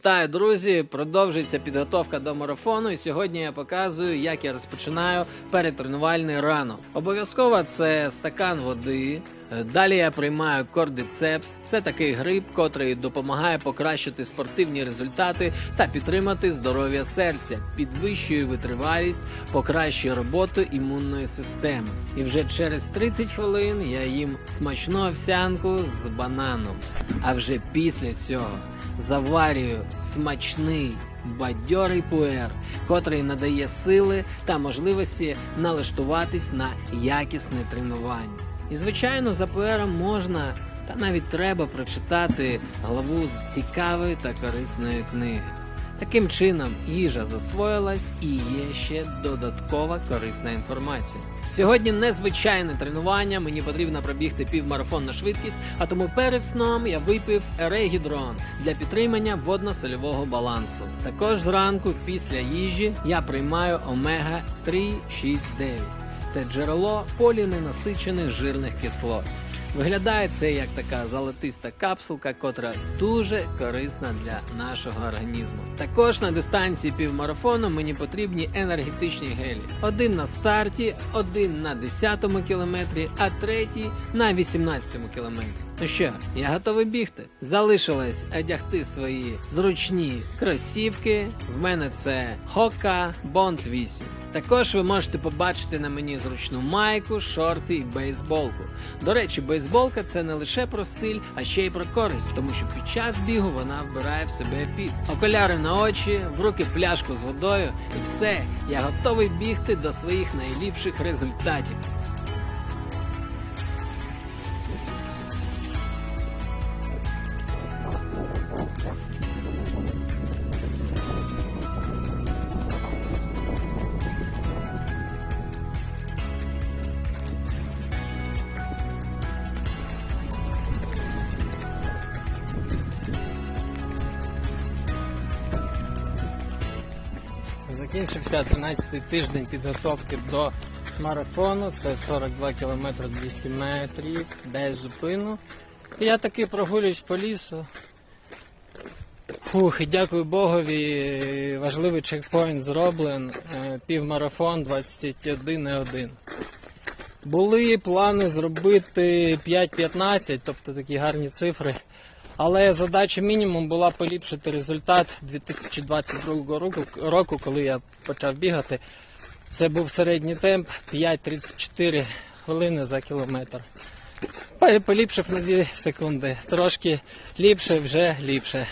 Вітаю, друзі! Продовжується підготовка до марафону. І сьогодні я показую, як я розпочинаю перетренувальний ранок. Обов'язково це стакан води. Далі я приймаю кордицепс. Це такий гриб, котрий допомагає покращити спортивні результати та підтримати здоров'я серця, підвищує витривалість, покращує роботу імунної системи. І вже через 30 хвилин я їм смачну овсянку з бананом. А вже після цього заварюю смачний бадьорий пуер, котрий надає сили та можливості налаштуватись на якісне тренування. І звичайно, за пуером можна та навіть треба прочитати главу з цікавої та корисної книги. Таким чином, їжа засвоїлась і є ще додаткова корисна інформація. Сьогодні незвичайне тренування. Мені потрібно пробігти півмарафон на швидкість, а тому перед сном я випив ерегідрон для підтримання водно-сольового балансу. Також зранку після їжі я приймаю омега 3 6 9 Це джерело поліненасичених жирних кислот. Виглядає це як така золотиста капсулка, котра дуже корисна для нашого організму. Також на дистанції півмарафону мені потрібні енергетичні гелі. Один на старті, один на 10-му кілометрі, а третій на 18-му кілометрі. Ну що, я готовий бігти. Залишилось одягти свої зручні кросівки. В мене це Hoka Bond 8. Також ви можете побачити на мені зручну майку, шорти і бейсболку. До речі, бейсболка це не лише про стиль, а ще й про користь, тому що під час бігу вона вбирає в себе піт. Окуляри на очі, в руки пляшку з водою, і все, я готовий бігти до своїх найліпших результатів. Закінчився 13-й тиждень підготовки до марафону. Це 42 км 200 метрів, десь зупину. Я таки прогулююсь по лісу. Фух, і дякую Богові. Важливий чекпоінт зроблен. Е, Півмарафон 21,1. Були плани зробити 5.15, тобто такі гарні цифри. Але задача мінімум була поліпшити результат 2022 року, коли я почав бігати. Це був середній темп 5.34 хвилини за кілометр. Поліпшив на 2 секунди. Трошки ліпше, вже ліпше.